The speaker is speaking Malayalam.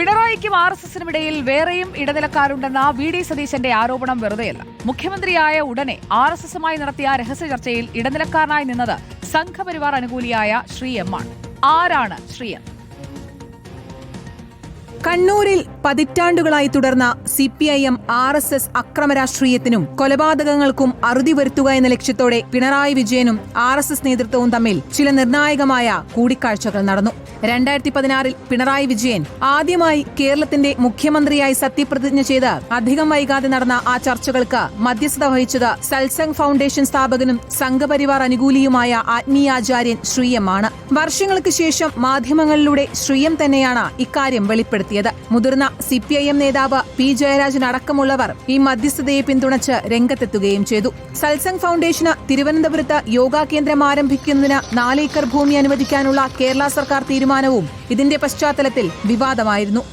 പിണറായിക്കും ആർ എസ് എസിനും ഇടയിൽ വേറെയും ഇടനിലക്കാരുണ്ടെന്ന വി ഡി സതീശന്റെ ആരോപണം വെറുതെയല്ല. മുഖ്യമന്ത്രിയായ ഉടനെ ആർ എസ് എസുമായി നടത്തിയ രഹസ്യ ചർച്ചയിൽ ഇടനിലക്കാരനായി നിന്നത് സംഘപരിവാർ അനുകൂലിയായ ശ്രീ എം ആണ്. ആരാണ് ശ്രീ എം? കണ്ണൂരിൽ പതിറ്റാണ്ടുകളായി തുടർന്ന C P I M R S S അക്രമ രാഷ്ട്രീയത്തിനും കൊലപാതകങ്ങൾക്കും അറുതി വരുത്തുക എന്ന ലക്ഷ്യത്തോടെ പിണറായി വിജയനും ആർ എസ് എസ് നേതൃത്വവും തമ്മിൽ ചില നിർണായകമായ കൂടിക്കാഴ്ചകൾ നടന്നു. രണ്ടായിരത്തി പതിനാറിൽ പിണറായി വിജയൻ ആദ്യമായി കേരളത്തിന്റെ മുഖ്യമന്ത്രിയായി സത്യപ്രതിജ്ഞ ചെയ്ത് അധികം വൈകാതെ നടന്ന ആ ചർച്ചകൾക്ക് മധ്യസ്ഥത വഹിച്ചത് സൽസംഗ് ഫൗണ്ടേഷൻ സ്ഥാപകനും സംഘപരിവാർ അനുകൂലിയുമായ ആത്മീയാചാര്യൻ ശ്രീയം ആണ്. വർഷങ്ങൾക്ക് ശേഷം മാധ്യമങ്ങളിലൂടെ ശ്രീയം തന്നെയാണ് ഇക്കാര്യം വെളിപ്പെടുത്തിയത്. മുതിർന്ന സി പി ഐ എം നേതാവ് പി ജയരാജൻ അടക്കമുള്ളവർ ഈ മധ്യസ്ഥതയെ പിന്തുണച്ച് രംഗത്തെത്തുകയും ചെയ്തു. സൽസംഗ് ഫൗണ്ടേഷന് തിരുവനന്തപുരത്ത് യോഗാ കേന്ദ്രം ആരംഭിക്കുന്നതിന് നാലേക്കർ ഭൂമി അനുവദിക്കാനുള്ള കേരള സർക്കാർ തീരുമാനവും ഇതിന്റെ പശ്ചാത്തലത്തിൽ വിവാദമായിരുന്നു.